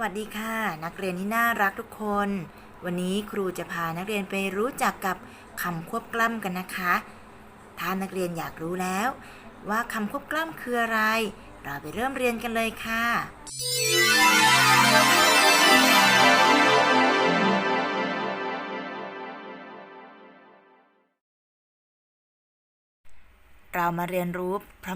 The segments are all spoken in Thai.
วัสดีค่ะ นักเรียนที่น่ารักทุกคน วันนี้ครูจะพานักเรียนไปรู้จักกับคำควบกล้ำกันนะคะ ถ้านักเรียนอยากรู้แล้ว ว่าคำควบกล้ำคืออะไร เราไปเริ่มเรียนกันเลยค่ะ เรามาเรียนรู้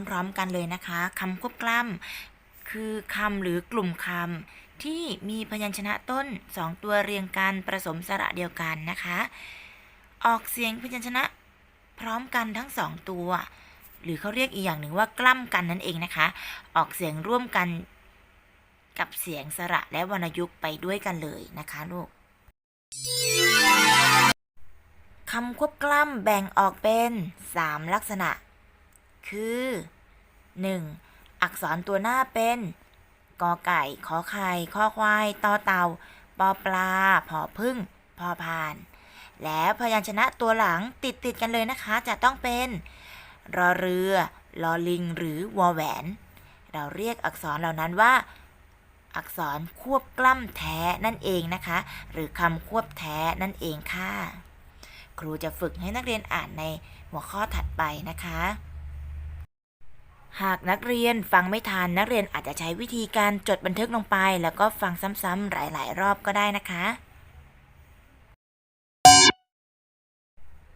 พร้อมๆกันเลยนะคะคำควบกล้ำคือคำหรือกลุ่มคำ ที่มีพยัญชนะต้นสองตัวเรียงกันผสมสระเดียวกันนะคะ ออกเสียงพยัญชนะพร้อมกันทั้งสองตัว หรือเขาเรียกอีกอย่างหนึ่งว่ากล้ำกันนั่นเองนะคะ ออกเสียงร่วมกันกับเสียงสระและวรรณยุกต์ไปด้วยกันเลยนะคะลูกคำควบกล้ำแบ่งออกเป็น 3 ลักษณะ คือ 1. อักษรตัวหน้าเป็น กอไก่ ขอไข่ข้อควายตอเต่าปอปลา ผอพึ่ง พอพาน แล้วพยัญชนะตัวหลังติดติดกันเลยนะคะ จะต้องเป็น รอเรือ ลอลิง หรือวอแหวน เราเรียกอักษรเหล่านั้นว่า อักษรควบกล้ำแท้นั่นเองนะคะ หรือคำควบแท้นั่นเองค่ะ ครูจะฝึกให้นักเรียนอ่านในหัวข้อถัดไปนะคะ หากนักเรียนฟังไม่ทันนักเรียนอาจจะใช้วิธีการจดบันทึกลงไป แล้วก็ฟังซ้ำๆหลาย ๆ รอบก็ได้นะคะ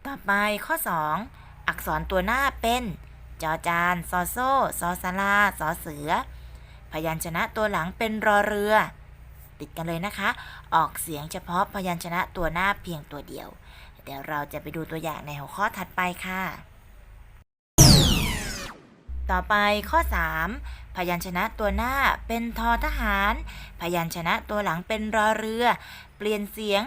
ต่อไปข้อ 2 อักษรตัวหน้าเป็น จอจานซอโซ่ซอสาราสอเสือ พยัญชนะตัวหลังเป็นรอเรือ ติดกันเลยนะคะ ออกเสียงเฉพาะพยัญชนะตัวหน้าเพียงตัวเดียว เดี๋ยวเราจะไปดูตัวอย่างในหัวข้อถัดไปค่ะ ต่อไปข้อ 3 พยัญชนะตัวหน้าเป็นทอทหาร พยัญชนะตัวหลังเป็นรอเรือ เปลี่ยนเสียง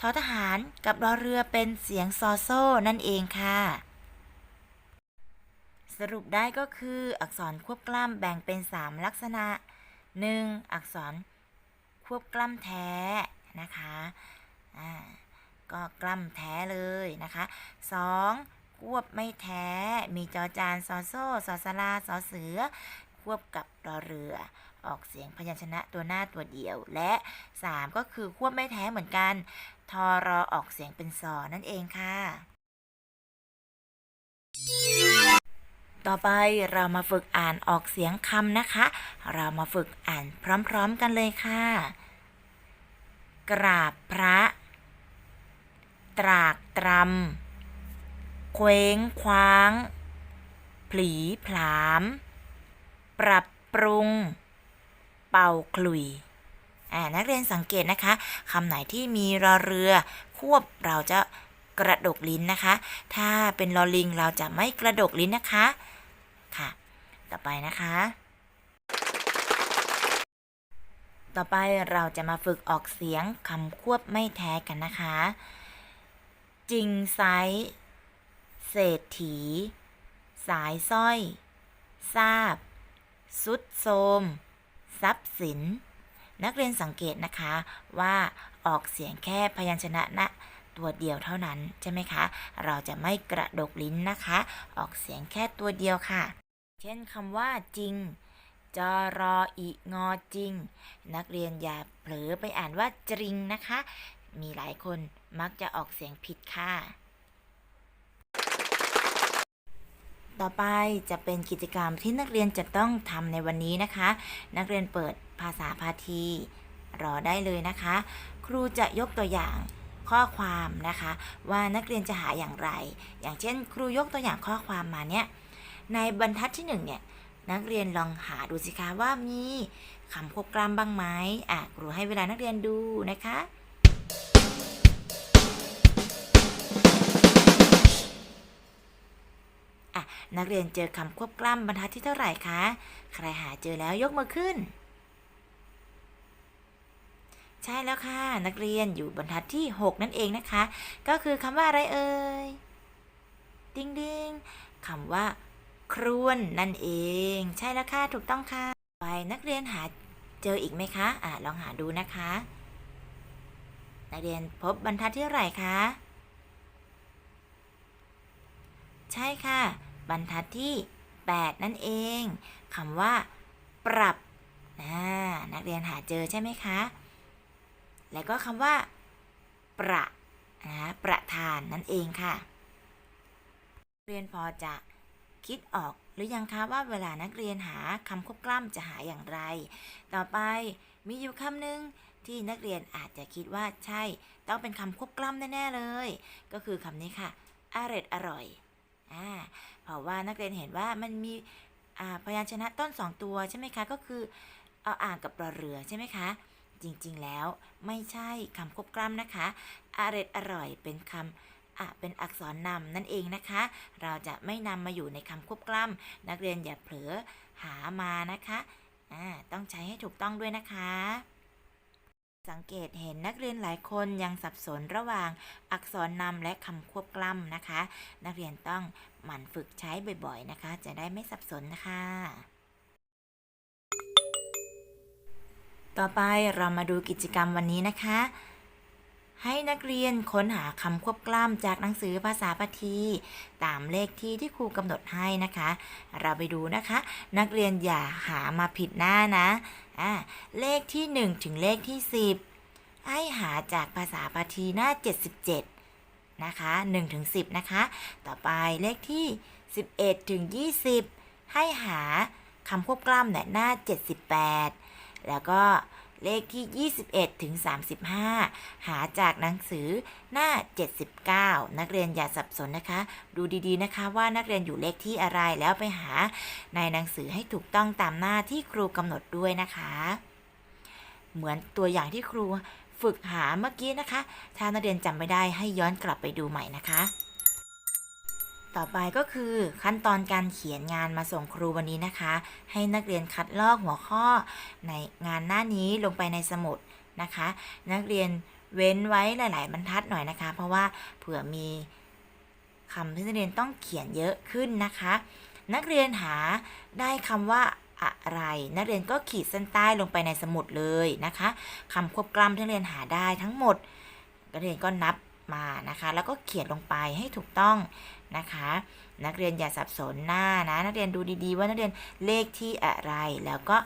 ทอทหารกับรอเรือเป็นเสียงซอโซ่นั่นเองค่ะ สรุปได้ก็คืออักษรควบกล้ำแบ่งเป็น 3 ลักษณะ 1. อักษรควบกล้ำแท้นะคะ อ่า ก็กล้ำแท้เลยนะคะ 2. ควบไม่แท้ มีจอจานซอโซ่ซอสลาซอเสือ ควบกับรอเรือ ออกเสียงพยัญชนะตัวหน้าตัวเดียว และ 3 ก็คือควบไม่แท้เหมือนกัน ทอรอออกเสียงเป็นซอนั่นเองค่ะ ต่อไปเรามาฝึกอ่านออกเสียงคำนะคะ เรามาฝึกอ่านพร้อมๆกันเลยค่ะ กราบพระ ตรากตรำ เคว้งคว้าง ผลีผลาม ปรับปรุง เป่าขลุยอ่านักเรียนสังเกตนะคะคำไหนที่มีรอเรือ ควบเราจะกระดกลิ้นนะคะ ถ้าเป็นลอลิงเราจะไม่กระดกลิ้นนะคะ ค่ะ ต่อไปนะคะ ต่อไปเราจะมาฝึกออกเสียงคำควบไม่แท้กันนะคะ จริงไซส์ เศรษฐี สายสร้อย ทราบ สุดโทมทรัพย์สิน นักเรียนสังเกตนะคะว่าออกเสียงแค่พยัญชนะนะตัวเดียวเท่านั้นใช่ไหมคะ เราจะไม่กระดกลิ้นนะคะ ออกเสียงแค่ตัวเดียวค่ะ เช่นคำว่าจริงจอรออีงอจริง นักเรียนอย่าเผลอไปอ่านว่าจริงนะคะ มีหลายคนมักจะออกเสียงผิดค่ะ ต่อไปจะเป็นกิจกรรมที่นักเรียนจะต้องทำในวันนี้นะคะ นักเรียนเปิดภาษาพาทีรอได้เลยนะคะ ครูจะยกตัวอย่างข้อความนะคะ ว่านักเรียนจะหาอย่างไร อย่างเช่น ครูยกตัวอย่างข้อความมาเนี่ยในบรรทัดที่หนึ่งเนี่ยนักเรียนลองหาดูสิคะว่ามีคำควบกล้ำบ้างไหมอะครูให้เวลานักเรียนดูนะคะ นักเรียนเจอคำควบกล้ำบรรทัดที่เท่าไหร่คะ ใครหาเจอแล้วยกมือขึ้น ใช่แล้วค่ะ นักเรียนอยู่บรรทัดที่ 6 นั่นเองนะคะ ก็คือคำว่าอะไรเอ่ย ดิงดิงคำว่า ครวนนั่นเอง ใช่แล้วค่ะ ถูกต้องค่ะ ไปนักเรียนหาเจออีกไหมคะ อ่าลองหาดูนะคะ นักเรียนพบบรรทัดที่เท่าไหร่คะ ใช่ค่ะ รรทัดที่ 8 นั่นเองคำว่า ปรับอ่านักเรียนหาเจอใช่ไหมคะ แล้วก็คำว่า ประนะประธานนั่นเองค่ะ เรียนพอจะคิดออกหรือยังคะว่าเวลานักเรียนหาคำควบกล้ำจะหาอย่างไร ต่อไปมีอยู่คำหนึ่งที่นักเรียนอาจจะคิดว่าใช่ ต้องเป็นคำควบกล้ำแน่ ๆ เลย ก็คือคำนี้ค่ะอร่อยอร่อยอ่า เพราะว่านักเรียนเห็นว่ามันมีพยัญชนะต้นสองตัวใช่ไหมคะ ก็คือเอาอ่างกับรอเรือใช่ไหมคะ จริงๆแล้วไม่ใช่คำควบกล้ำนะคะอร่อยอร่อยเป็นคำอะเป็นอักษรนำนั่นเองนะคะ เราจะไม่นำมาอยู่ในคำควบกล้ำนักเรียนอย่าเผลอหามานะคะ ต้องใช้ให้ถูกต้องด้วยนะคะ สังเกตเห็นนักเรียนหลายคนยังสับสนระหว่างอักษรนำและคำควบกล้ำนะคะ นักเรียนต้องหมั่นฝึกใช้บ่อยๆนะคะ จะได้ไม่สับสนนะคะ ต่อไปเรามาดูกิจกรรมวันนี้นะคะ ให้นักเรียนค้นหาคำควบกล้ำจากหนังสือภาษาพาทีตามเลขที่ที่ครูกำหนดให้นะคะ เราไปดูนะคะ นักเรียนอย่าหามาผิดหน้านะอ่าเลขที่ 1 ถึงเลขที่ 10 ให้หาจากภาษาพาทีหน้า 77 นะคะ1ถึง10 นะคะ ต่อไปเลขที่ 11 ถึง 20 ให้หาคำควบกล้ำเนี่ยหน้า 78 แล้วก็ เลขที่ 21 ถึง 35 หาจากหนังสือหน้า 79 นักเรียนอย่าสับสนนะคะ ดูดีๆนะคะว่านักเรียนอยู่เลขที่อะไรแล้วไปหาในหนังสือให้ถูกต้องตามหน้าที่ครูกำหนดด้วยนะคะ เหมือนตัวอย่างที่ครูฝึกหาเมื่อกี้นะคะ ถ้านักเรียนจำไม่ได้ให้ย้อนกลับไปดูใหม่นะคะ ต่อไปก็คือขั้นตอนการเขียนงานมาส่งครูวันนี้นะคะ ให้นักเรียนคัดลอกหัวข้อในงานหน้านี้ลงไปในสมุดนะคะ นักเรียนเว้นไว้หลาย ๆ บรรทัดหน่อยนะคะ เพราะว่าเผื่อมีคำที่นักเรียนต้องเขียนเยอะขึ้นนะคะ นักเรียนหาได้คำว่าอะไร นักเรียนก็ขีดเส้นใต้ลงไปในสมุดเลยนะคะคำควบกล้ำที่นักเรียนหาได้ทั้งหมดนักเรียนก็นับมานะคะ แล้วก็เขียนลงไปให้ถูกต้อง นะคะ นักเรียนอย่าสับสนหน้านะ นักเรียนดูดีๆ ว่านักเรียนเลขที่อะไร แล้วก็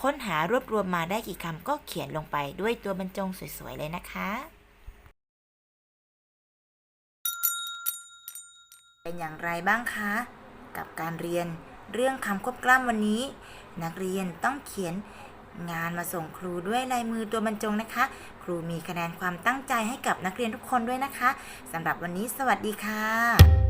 ค้นหารวบรวมมาได้กี่คำก็เขียนลงไปด้วยตัวบรรจงสวยๆเลยนะคะเป็นอย่างไรบ้างคะ กับการเรียนเรื่องคำควบกล้ำวันนี้ นักเรียนต้องเขียนงานมาส่งครูด้วยลายมือตัวบรรจงนะคะ ครูมีคะแนนความตั้งใจให้กับนักเรียนทุกคนด้วยนะคะสำหรับวันนี้สวัสดีค่ะ